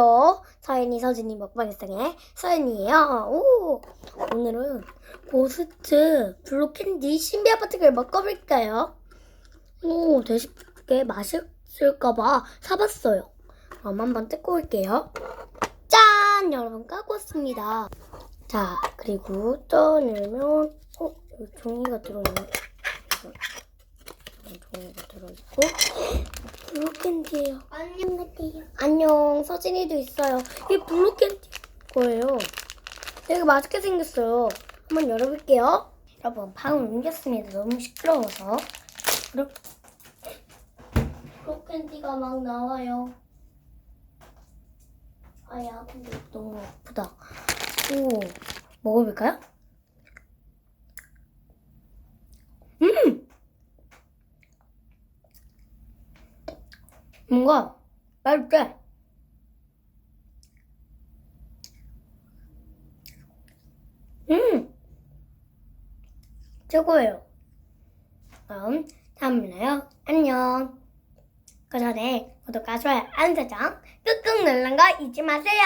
안녕하세요. 서연이 서진이 먹방일상의 서연이에요. 오, 오늘은 고스트 블루캔디 신비 아파트를 먹어볼까요? 오, 되게 맛있을까봐 사봤어요. 그럼 한번 뜯고 올게요. 짠! 여러분 까고 왔습니다. 자, 그리고 떠내면 어, 여기 종이가 들어있네. 종이가 들어있고 블루캔디예요. 안녕 같아요. 안녕 서진이도 있어요. 이 블루캔디 거예요. 되게 맛있게 생겼어요. 한번 열어볼게요. 여러분 방을 옮겼습니다. 너무 시끄러워서. 블루캔디가 막 나와요. 아야 근데 너무 아프다. 오 먹어볼까요? 음 뭔가 맛있대. 음! 최고예요. 그럼 다음에 만나요. 안녕. 그 전에 구독과 좋아요, 알림 설정 꾹꾹 누르는 거 잊지 마세요.